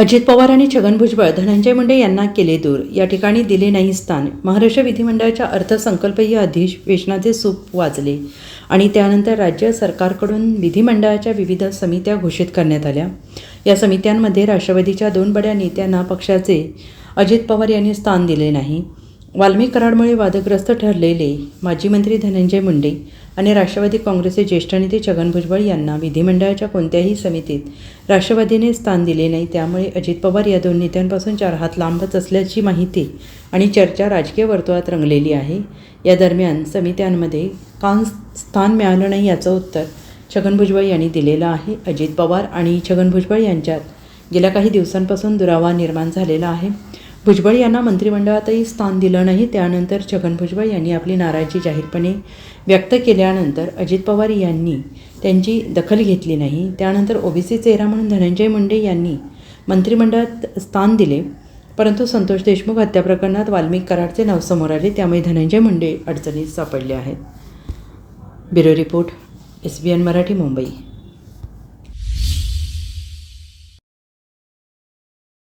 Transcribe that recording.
अजित पवार आणि छगन भुजबळ धनंजय मुंडे यांना केले दूर. या ठिकाणी दिले नाही स्थान. महाराष्ट्र विधिमंडळाच्या अर्थसंकल्पीय अधिवेशनाचे सूप वाजले आणि त्यानंतर राज्य सरकारकडून विधिमंडळाच्या विविध समित्या घोषित करण्यात आल्या. या समित्यांमध्ये राष्ट्रवादीच्या दोन बड्या नेत्यांना पक्षाचे अजित पवार यांनी स्थान दिले नाही. वाल्मी कराडमुळे वादग्रस्त ठरलेले माजी मंत्री धनंजय मुंडे आणि राष्ट्रवादी काँग्रेसचे ज्येष्ठ नेते छगन भुजबळ यांना विधिमंडळाच्या कोणत्याही समितीत राष्ट्रवादीने स्थान दिले नाही. त्यामुळे अजित पवार या दोन नेत्यांपासून चार हात लांबच असल्याची माहिती आणि चर्चा राजकीय वर्तुळात रंगलेली आहे. या दरम्यान समित्यांमध्ये का स्थान मिळालं नाही याचं उत्तर छगन भुजबळ यांनी दिलेलं आहे. अजित पवार आणि छगन भुजबळ यांच्यात गेल्या काही दिवसांपासून दुरावा निर्माण झालेला आहे. भुजबळ यांना मंत्रिमंडळातही स्थान दिलं नाही. त्यानंतर छगन भुजबळ यांनी आपली नाराजी जाहीरपणे व्यक्त केल्यानंतर अजित पवार यांनी त्यांची दखल घेतली नाही. त्यानंतर ओबीसी चेहरा म्हणून धनंजय मुंडे यांनी मंत्रिमंडळात स्थान दिले. परंतु संतोष देशमुख हत्या प्रकरणात वाल्मिक कराडचे नाव समोर आले. त्यामुळे धनंजय मुंडे अडचणीत सापडले आहेत. Bureau report S B N Marathi Mumbai.